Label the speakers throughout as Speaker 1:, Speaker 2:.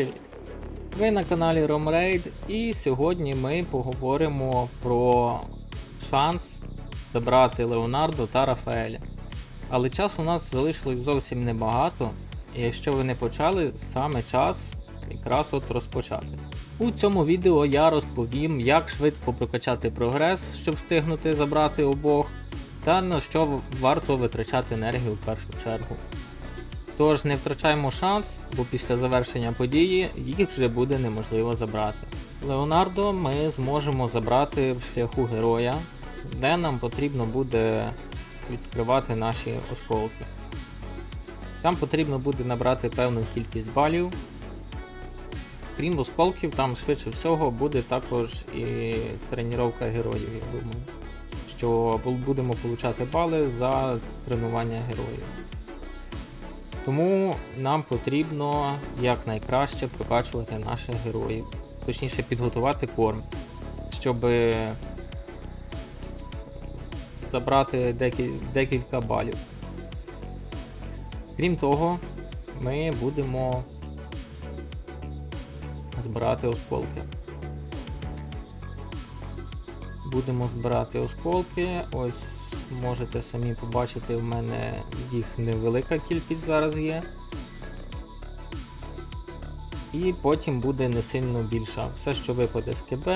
Speaker 1: привіт! Ви на каналі RomRaid і сьогодні ми поговоримо про шанс забрати Леонардо та Рафаеля. Але часу у нас залишилось зовсім небагато, і якщо ви не почали, саме час якраз от розпочати. У цьому відео я розповім, як швидко прокачати прогрес, щоб встигнути забрати обох, та на що варто витрачати енергію в першу чергу. Тож не втрачаємо шанс, бо після завершення події їх вже буде неможливо забрати. Леонардо ми зможемо забрати в шляху героя, де нам потрібно буде відкривати наші осколки. Там потрібно буде набрати певну кількість балів. Крім осколків, там швидше всього буде також і тренування героїв, я думаю. Що будемо получати бали за тренування героїв. Тому нам потрібно якнайкраще прокачувати наших героїв, точніше підготувати корм, щоб забрати декілька балів. Крім того, ми будемо збирати осколки. Будемо збирати осколки. Ось можете самі побачити, в мене їх невелика кількість зараз є. І потім буде не сильно більша. Все, що випаде з КБ,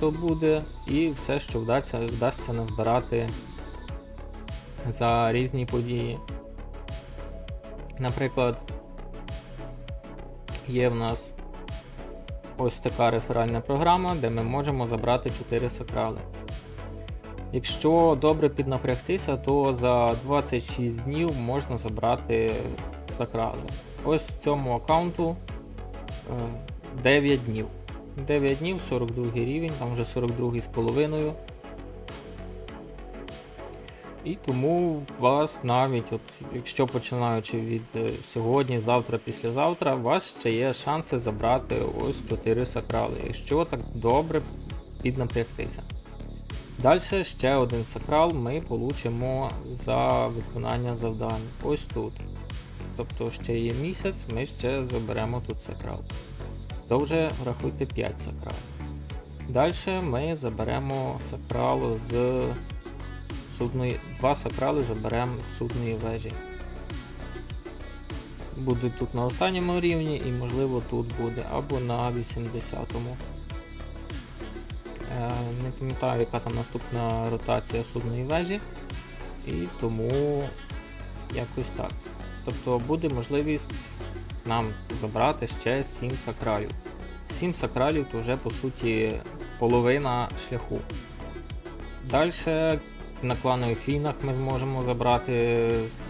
Speaker 1: то буде, і все, що вдасться, вдасться назбирати за різні події. Наприклад, є в нас ось така реферальна програма, де ми можемо забрати 4 сакрали. Якщо добре піднапрягтися, то за 26 днів можна забрати сакрали. Ось цьому аккаунту 9 днів. 9 днів, 42 рівень, там вже 42 з половиною. І тому вас навіть, от, якщо починаючи від е, сьогодні, завтра, післязавтра, у вас ще є шанси забрати ось 4 сакрали, якщо так добре піднапрягтися. Далі ще один сакрал ми получимо за виконання завдань. Ось тут. Тобто ще є місяць, ми ще заберемо тут сакрал. То вже рахуйте 5 сакрал. Далі ми заберемо сакрал з судної. Два сакрали заберемо з судної вежі. Буде тут на останньому рівні і можливо тут буде, або на 80-му. Е, Не пам'ятаю, яка там наступна ротація судної вежі. І тому якось так. Тобто буде можливість нам забрати ще 7 сакралів. 7 сакралів то вже по суті половина шляху. Далі на кланових війнах ми зможемо забрати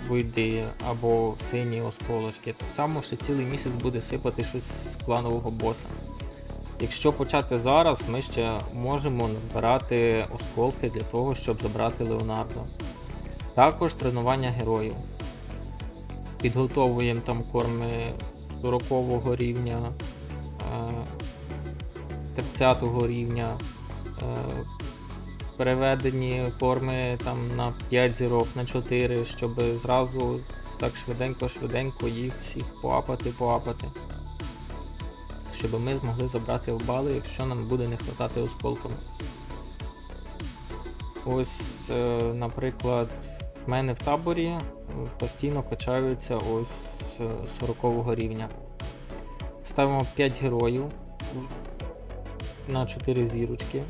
Speaker 1: вийди або сині осколочки. Так само ще цілий місяць буде сипати щось з кланового боса. Якщо почати зараз, ми ще можемо назбирати осколки для того, щоб забрати Леонардо. Також тренування героїв. Підготовуємо там корми 40 рівня, 30 рівня, е, переведені корми там на 5 зірок, на 4, щоб зразу так швиденько-швиденько їх всіх поапати, поапати щоб ми змогли забрати бали, якщо нам буде не вистачати осколками. Ось, е, наприклад, в мене в таборі постійно качаються ось 40 рівня. Ставимо 5 героїв на 4 зірочки,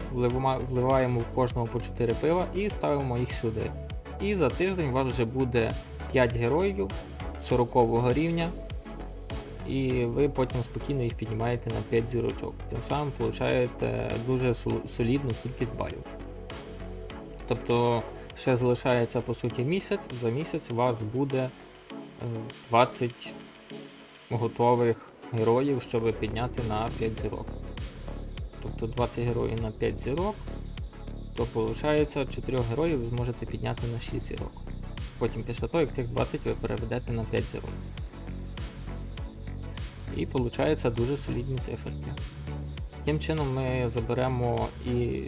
Speaker 1: вливаємо в кожного по 4 пива і ставимо їх сюди. І за тиждень у вас вже буде 5 героїв 40 рівня і ви потім спокійно їх піднімаєте на 5 зірочок. Тим самим получаєте дуже солідну кількість балів. Тобто ще залишається по суті місяць, за місяць у вас буде 20 е, готових героїв, щоб підняти на 5 зірок. Тобто 20 героїв на 5 зірок, то виходить 4 героїв ви зможете підняти на 6 зірок. Потім після того, як тих 20 ви переведете на 5 зірок. І виходить дуже солідні циферки. Таким чином ми заберемо і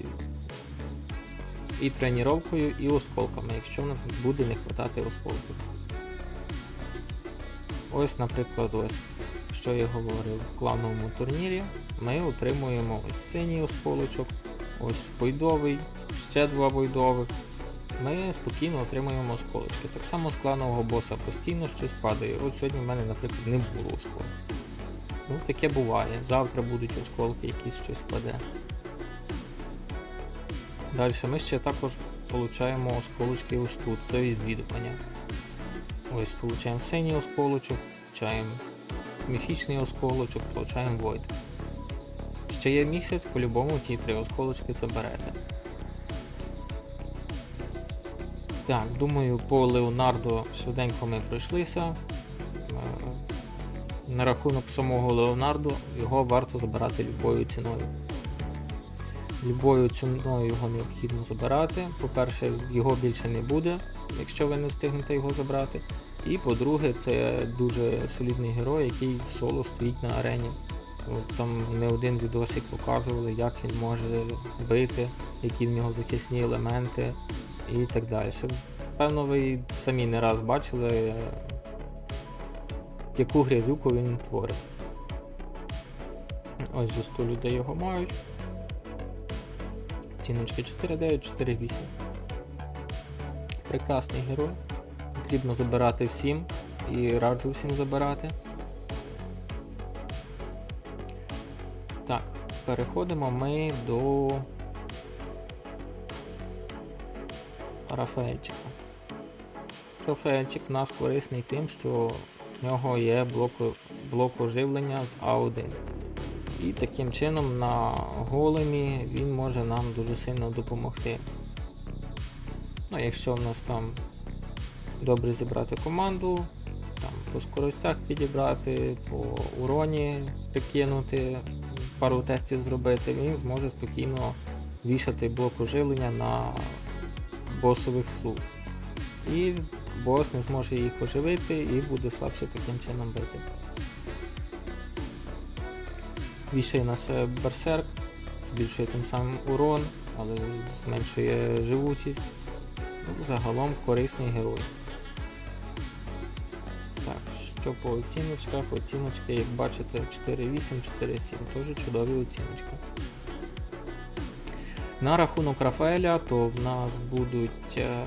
Speaker 1: і тренуванням, і осколками, якщо в нас буде не вистачати осколків. Ось, наприклад, ось, що я говорив, в клановому турнірі ми отримуємо ось синій осколочок, ось бойдовий, ще два бойдових. Ми спокійно отримуємо осколочки. Так само з кланового боса постійно щось падає. От сьогодні в мене, наприклад, не було осколок. Ну, таке буває. Завтра будуть осколки, якісь щось паде. Далі ми ще також отримуємо осколочки ось тут, це відвідування. Ось получаємо синій осколочок, получаємо міфічний осколочок, получаємо Void. Ще є місяць, по-любому ті три осколочки заберете. Так, думаю, по Леонардо швиденько ми пройшлися. Е, На рахунок самого Леонардо його варто забирати любою ціною. Любою ціною його необхідно забирати. По-перше, його більше не буде, якщо ви не встигнете його забрати. І по-друге, це дуже солідний герой, який соло стоїть на арені. Там не один відосик показували, як він може бити, які в нього захисні елементи і так далі. Певно, ви самі не раз бачили, яку грязюку він творить. Ось же 100 людей його мають. Ціночки 4.9, 4.8. Прекрасний герой. Потрібно забирати всім і раджу всім забирати. Так, переходимо ми до Рафаельчика. Рафаельчик в нас корисний тим, що в нього є блок, блок оживлення з А1. І таким чином на големі він може нам дуже сильно допомогти. Ну, якщо в нас там добре зібрати команду, там по скоростях підібрати, по уроні прикинути, пару тестів зробити, він зможе спокійно вішати блок оживлення на босових слуг. І бос не зможе їх оживити і буде слабше таким чином бити. Вішає на себе берсерк, збільшує тим самим урон, але зменшує живучість. Ну, Загалом корисний герой. Що по оціночках? Оціночки, як бачите, 4.8, 4.7, теж чудові оціночки. На рахунок Рафаеля, то в нас будуть е,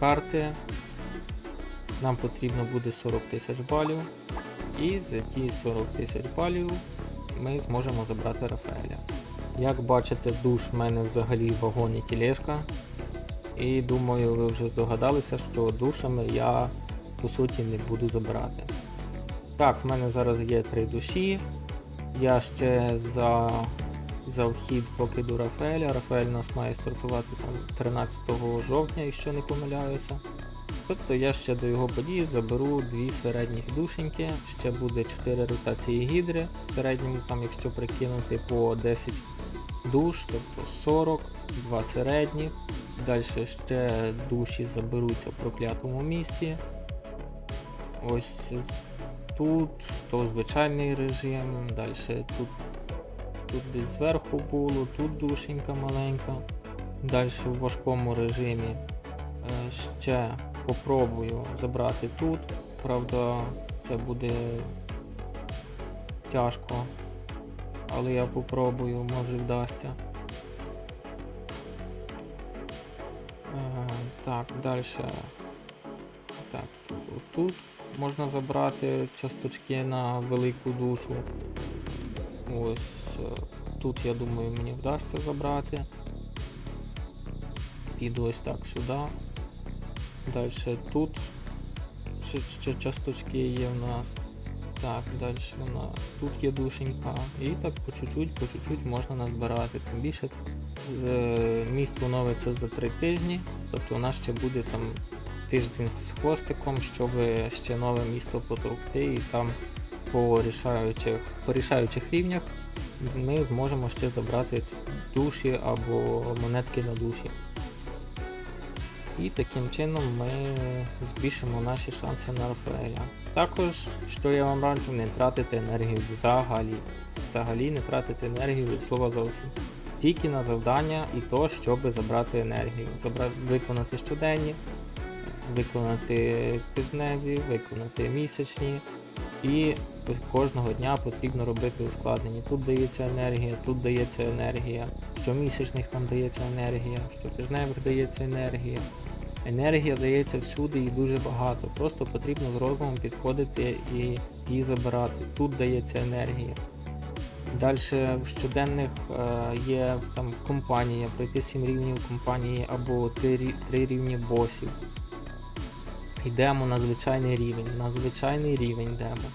Speaker 1: карти. Нам потрібно буде 40 тисяч балів. І за ті 40 тисяч балів ми зможемо забрати Рафаеля. Як бачите, душ в мене взагалі в вагоні тілешка. І думаю, ви вже здогадалися, що душами я по суті не буду забирати. Так, в мене зараз є три душі. Я ще за за вхід покиду Рафаеля. Рафаель нас має стартувати там 13 жовтня, якщо не помиляюся. Тобто я ще до його події заберу дві середніх душеньки, ще буде 4 ротації гідри. В середньому, там, якщо прикинути по 10 душ, тобто 40, 2 середніх. Далі ще душі заберуться в проклятому місці. Ось тут, то звичайний режим, далі тут тут десь зверху було, тут душенька маленька. Далі в важкому режимі е, ще попробую забрати тут. Правда, це буде тяжко, але я попробую, може вдасться. Е, Так, далі. Так, тут можна забрати часточки на велику душу. Ось е, тут, я думаю, мені вдасться забрати. Піду ось так сюди. Далі тут ще, ще часточки є в нас. Так, далі у нас тут є душенька. І так по чуть-чуть, по чуть-чуть можна назбирати. Тим більше е, міст оновиться за 3 тижні, тобто у нас ще буде там тиждень з хвостиком, щоб ще нове місто потовкти і там по рішаючих, по рішаючих рівнях ми зможемо ще забрати душі або монетки на душі. І таким чином ми збільшимо наші шанси на Рафаеля. Також, що я вам раджу, не тратити енергію взагалі. Взагалі не тратити енергію від слова зовсім. Тільки на завдання і то, щоб забрати енергію. Забра... Виконати щоденні, виконати тижневі, виконати місячні. І кожного дня потрібно робити ускладнення. Тут дається енергія, тут дається енергія, щомісячних там дається енергія, щотижневих дається енергія. Енергія дається всюди і дуже багато. Просто потрібно з розумом підходити і її забирати. Тут дається енергія. Далі в щоденних е, є там компанія, пройти 7 рівнів компанії або 3, 3 рівні босів. Йдемо на звичайний рівень. На звичайний рівень йдемо.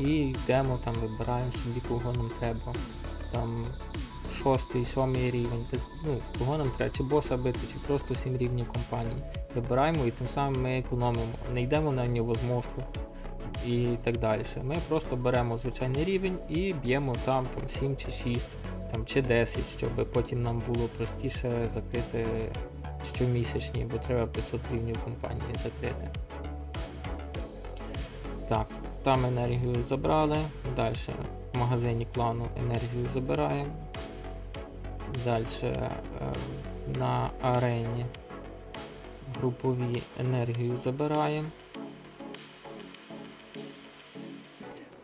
Speaker 1: І йдемо там, вибираємо собі, кого нам треба. Там шостий, сьомий рівень. Ну, кого нам треба, чи боса бити, чи просто 7 рівнів компанії. Вибираємо і тим самим ми економимо. Не йдемо на невозможку і так далі. Ми просто беремо звичайний рівень і б'ємо там, там 7 чи 6, там, чи 10, щоб потім нам було простіше закрити щомісячні, бо треба 500 рівнів компанії закрити. Так, там енергію забрали. Далі в магазині клану енергію забираємо. Далі на арені групові енергію забираємо.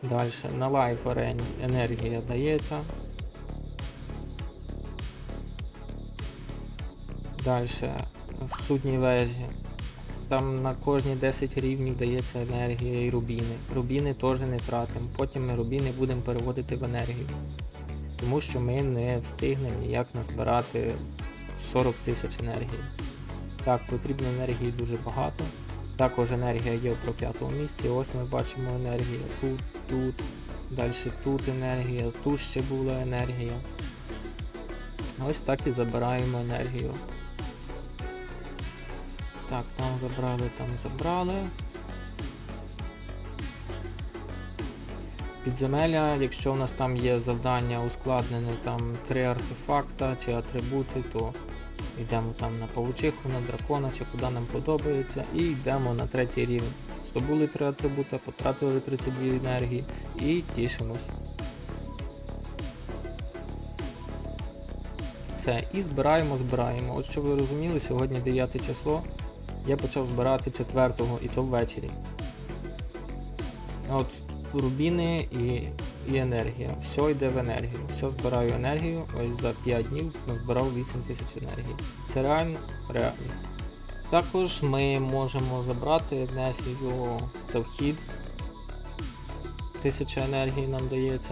Speaker 1: Далі на лайф арені енергія дається. Далі в судній вежі. Там на кожні 10 рівнів дається енергія і рубіни. Рубіни теж не тратимо. Потім ми рубіни будемо переводити в енергію. Тому що ми не встигнемо ніяк назбирати 40 тисяч енергії. Так, потрібно енергії дуже багато. Також енергія є у п'ятому місці. Ось ми бачимо енергію тут, тут, далі тут енергія, тут ще була енергія. Ось так і забираємо енергію. Так, там забрали, там забрали. Підземелля, якщо у нас там є завдання ускладнене, там три артефакта чи атрибути, то йдемо там на павучиху, на дракона чи куди нам подобається, і йдемо на третій рівень. Здобули три атрибута, потратили 32 енергії і тішимось. Все, і збираємо, збираємо. От щоб ви розуміли, сьогодні 9 число. Я почав збирати 4-го і то ввечері. От рубіни і, і енергія. Все йде в енергію. Все збираю енергію. Ось за 5 днів назбирав 8 тисяч енергії. Це реально реально. Також ми можемо забрати енергію за вхід. 1000 енергії нам дається.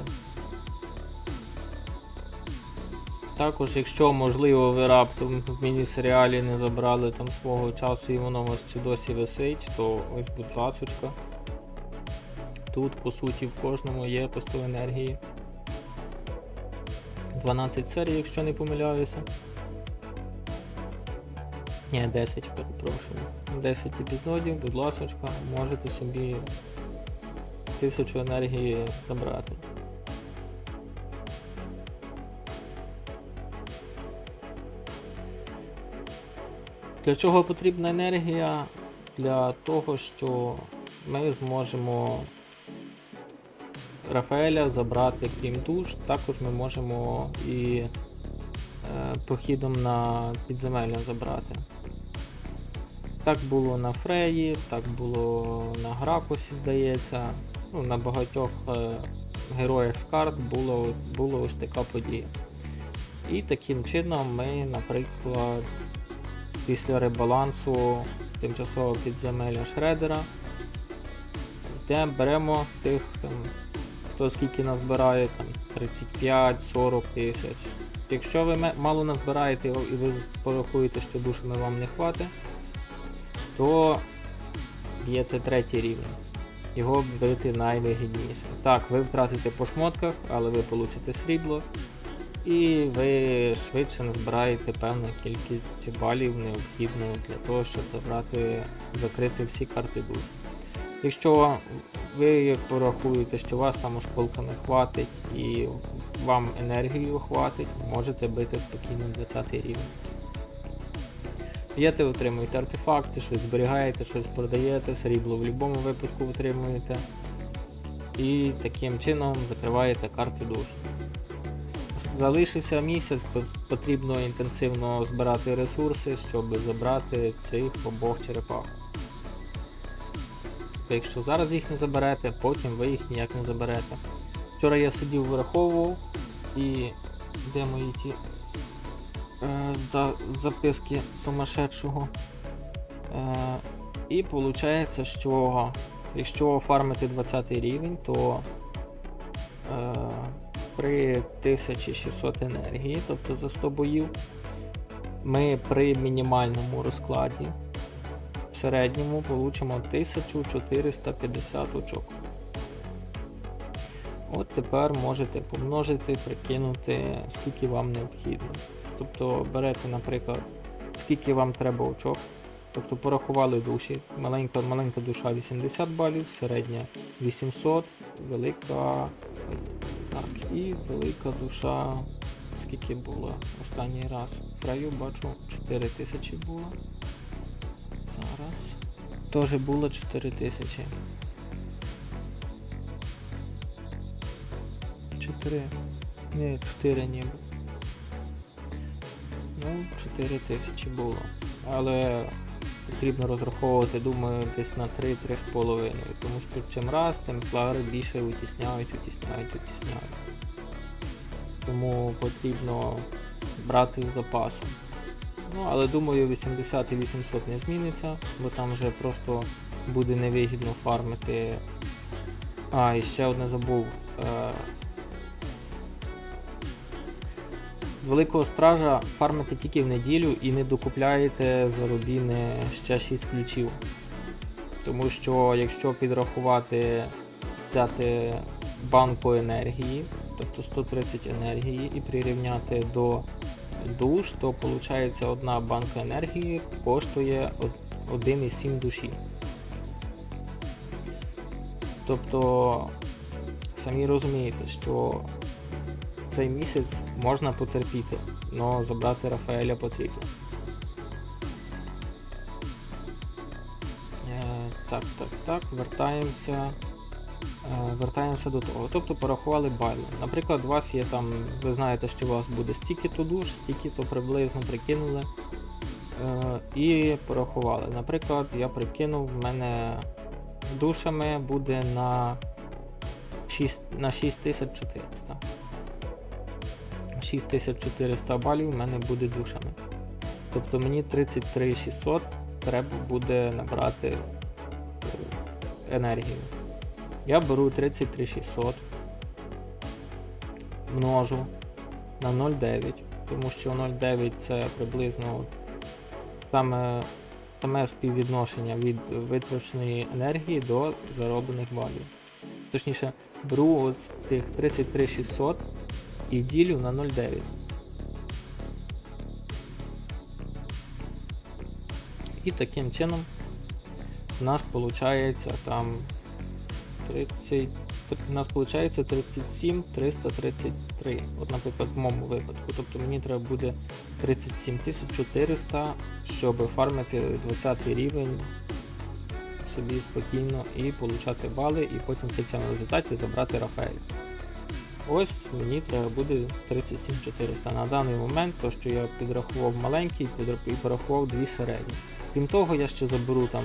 Speaker 1: Також, якщо можливо ви раптом в міні-серіалі не забрали там свого часу і воно у вас ще досі висить, то ось будь ласочка. Тут по суті в кожному є по 100 енергії. 12 серій, якщо не помиляюся. Ні, 10, перепрошую. 10 епізодів, будь ласочка, можете собі 1000 енергії забрати. Для чого потрібна енергія? Для того, що ми зможемо Рафаеля забрати крім душ, також ми можемо і е, похідом на підземелля забрати. Так було на Фреї, так було на Гракусі, здається. Ну, на багатьох е, героях з карт було, було ось така подія. І таким чином ми, наприклад, після ребалансу тимчасового підземелля Шредера йдемо, беремо тих, там, хто скільки назбирає, там 35-40 тисяч. Якщо ви мало назбираєте і ви порахуєте, що душами вам не хватить, то б'єте третій рівень. Його бити найвигідніше. Так, ви втратите по шмотках, але ви получите срібло. І ви швидше назбираєте певну кількість балів необхідну для того, щоб забрати, закрити всі карти душ. Якщо ви порахуєте, що вас там осколками хватить і вам енергію хватить, можете бити спокійно 20 рівень. Б'єте, отримуєте артефакти, щось зберігаєте, щось продаєте, срібло в будь-якому випадку отримуєте. І таким чином закриваєте карти душ. Залишився місяць, потрібно інтенсивно збирати ресурси, щоб забрати цих обох черепах. Якщо зараз їх не заберете, потім ви їх ніяк не заберете. Вчора я сидів вираховував і де мої ті е, за, записки сумасшедшого. Е, і виходить, що якщо фармити 20 рівень, то е, при 1600 енергії, тобто за 100 боїв, ми при мінімальному розкладі в середньому получимо 1450 очок. От тепер можете помножити, прикинути, скільки вам необхідно. Тобто берете, наприклад, скільки вам треба очок. Тобто порахували душі. Маленька, маленька душа 80 балів, середня 800, велика. Так, і велика душа. Скільки було останній раз? Фраю бачу 4000 було. Зараз. Теж було 4000. 4. Ні, 4 ніби. Ну, 4 тисячі було. Але потрібно розраховувати, думаю, десь на 3-3,5. Тому що чим раз, тим флаги більше витісняють, витісняють, витісняють. Тому потрібно брати з запасом. Ну, але думаю, 80 і 800 не зміниться, бо там вже просто буде невигідно фармити. А, і ще одне забув. Великого стража фармите тільки в неділю і не докупляєте за ще 6 ключів. Тому що якщо підрахувати, взяти банку енергії, тобто 130 енергії, і прирівняти до душ, то виходить одна банка енергії коштує 1,7 душі. Тобто, самі розумієте, що цей місяць можна потерпіти, але забрати Рафаеля потрібно. Е, так, так, так, вертаємося. Е, вертаємося до того. Тобто порахували бали. Наприклад, у вас є там, ви знаєте, що у вас буде стільки то душ, стільки то приблизно прикинули. Е, і порахували. Наприклад, я прикинув, в мене душами буде на 6, на 6400. 6400 балів в мене буде душами. Тобто мені 33600 треба буде набрати е, енергію. Я беру 33600, множу на 0,9, тому що 0,9 це приблизно саме, саме співвідношення від витраченої енергії до зароблених балів. Точніше, беру з тих 33600 і ділю на 0,9. І таким чином у нас виходить там 30, у нас виходить 37 333. От, наприклад, в моєму випадку. Тобто мені треба буде 37 400, щоб фармити 20 рівень собі спокійно і отримати бали, і потім в кінцевому результаті забрати Рафаель. Ось мені треба буде 37400. На даний момент, то що я підрахував маленький, і порахував дві середні. Крім того, я ще заберу там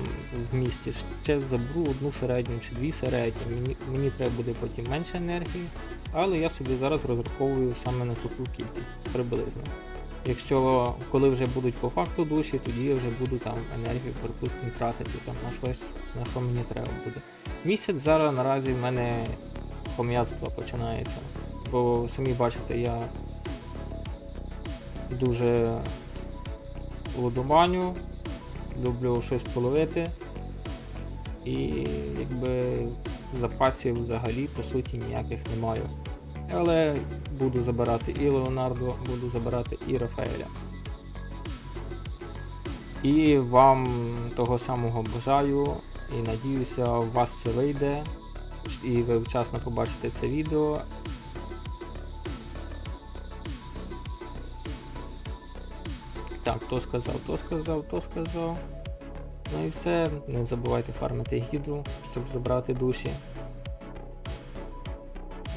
Speaker 1: в місті, ще заберу одну середню чи дві середні. Мені, мені треба буде потім менше енергії, але я собі зараз розраховую саме на таку кількість приблизно. Якщо коли вже будуть по факту душі, тоді я вже буду там енергію, припустимо, тратити там на щось, на що мені треба буде. Місяць зараз наразі в мене пом'ятство починається. Бо самі бачите, я дуже лодоманю, люблю щось половити. І якби запасів взагалі по суті ніяких не маю. Але буду забирати і Леонардо, буду забирати і Рафаеля. І вам того самого бажаю і надіюся, у вас все вийде і ви вчасно побачите це відео. Так, то сказав, то сказав, то сказав. Ну і все. Не забувайте фармити гідру, щоб забрати душі.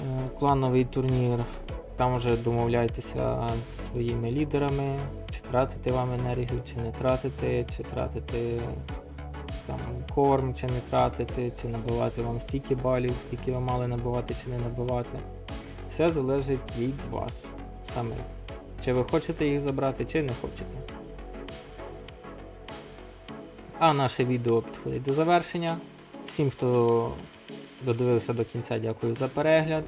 Speaker 1: Е, клановий турнір. Там вже домовляйтеся з своїми лідерами, чи тратити вам енергію, чи не тратити, чи тратити там корм, чи не тратити, чи набивати вам стільки балів, скільки ви мали набивати чи не набивати. Все залежить від вас самих. Чи ви хочете їх забрати, чи не хочете. А наше відео підходить до завершення. Всім, хто додивився до кінця, дякую за перегляд.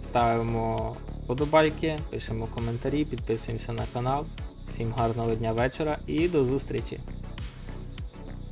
Speaker 1: Ставимо вподобайки, пишемо коментарі, підписуємося на канал. Всім гарного дня вечора і до зустрічі!